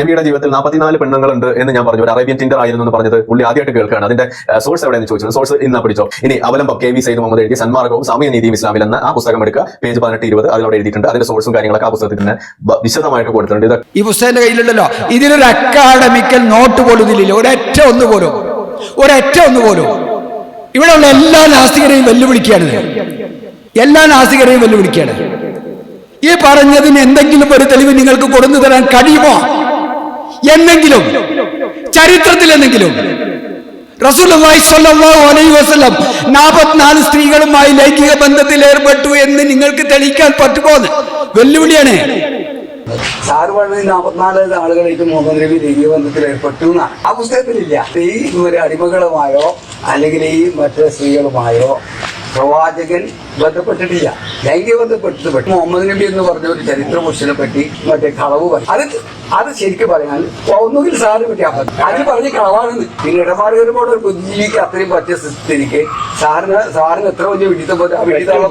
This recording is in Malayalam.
നബിയുടെ ജീവിതത്തിൽ നാൽപ്പത്തിനാല് പെണ്ണുങ്ങളുണ്ട് എന്ന് ഞാൻ പറഞ്ഞു. ഒരു അറേബ്യൻ ടിൻഡർ ആയിരുന്നു എന്ന് പറഞ്ഞത് പുള്ളി ആദ്യമായിട്ട് കേൾക്കുകയാണ്. അതിന്റെ സോഴ്സ് എവിടെയെന്ന് ചോദിച്ചു. സോഴ്സ് ഇന്ന് പിടിച്ചോ. ഇനി അവലംബം കെ വി സൈദ് മുഹമ്മദ് എഴുതിയ സന്മാർഗവും സാമൂഹ്യ നീതിയും ഇസ്ലാമിൽ എന്ന ആ പുസ്തകം എടുക്കുക. പേജ് പതിനെട്ട് ഇരുപത് അതിലൂടെ എഴുതിയിട്ടുണ്ട്. അതിന്റെ സോഴ്സും കാര്യങ്ങളൊക്കെ ആ പുസ്തകത്തിൽ തന്നെ വിശദമായിട്ട് കൊടുത്തിട്ടുണ്ട്. ഇത് ഈ പുസ്തകത്തിന്റെ കയ്യിലുണ്ടല്ലോ. ഇതിലൊരു അക്കാഡമിക്കൽ നോട്ട് പോലും ഇതിലില്ല. ഒരൊറ്റ ഒന്ന് പോലും. ഒരൊറ്റ ഒന്ന് പോലും. ഇവിടെയുള്ള എല്ലാ നാസ്തികരെയും വെല്ലുവിളിക്കുകയാണ് എല്ലാ നാസ്തികരെയും വെല്ലുവിളിക്കുകയാണ്. ഈ പറഞ്ഞതിന് എന്തെങ്കിലും ഒരു തെളിവ് നിങ്ങൾക്ക് കൊടുന്നു തരാൻ കഴിയുമോ? എന്നെങ്കിലും ചരിത്രത്തിൽ എന്നെങ്കിലും വസല്ലം നാൽപ്പത്തിനാല് സ്ത്രീകളുമായി ലൈംഗിക ബന്ധത്തിൽ ഏർപ്പെട്ടു എന്ന് നിങ്ങൾക്ക് തെളിയിക്കാൻ പറ്റുമോ എന്ന്? വെല്ലുവിളിയാണ്. മുഹമ്മദ് നബി ലൈംഗിക ബന്ധത്തിൽ ഏർപ്പെട്ടു എന്നാണ്. ആ അടിമകളുമായോ അല്ലെങ്കിൽ ഈ മറ്റു സ്ത്രീകളുമായോ പ്രവാചകൻ ബന്ധപ്പെട്ടിട്ടില്ല. ലൈംഗിക ബന്ധപ്പെട്ടിട്ട് മുഹമ്മദ് നബി എന്ന് പറഞ്ഞ ഒരു ചരിത്ര പുരുഷനെ പറ്റി മറ്റേ കളവ് പറഞ്ഞു അത് അത് ശരിക്കും പറയാൻ ഒന്നുകിൽ സാറ് കിട്ടിയാൽ മതി. അത് പറഞ്ഞ് കളവാണെന്ന് പിന്നെ ഇടപാടുകളുടെ ഒരു ബുദ്ധിജീവിക്ക് അത്രയും പറ്റിയ സ്ഥിതിക്ക് സാറിന് സാറിന് എത്ര വലിയ വിഡിത്തം പോലെ ആ വിഡിത്തം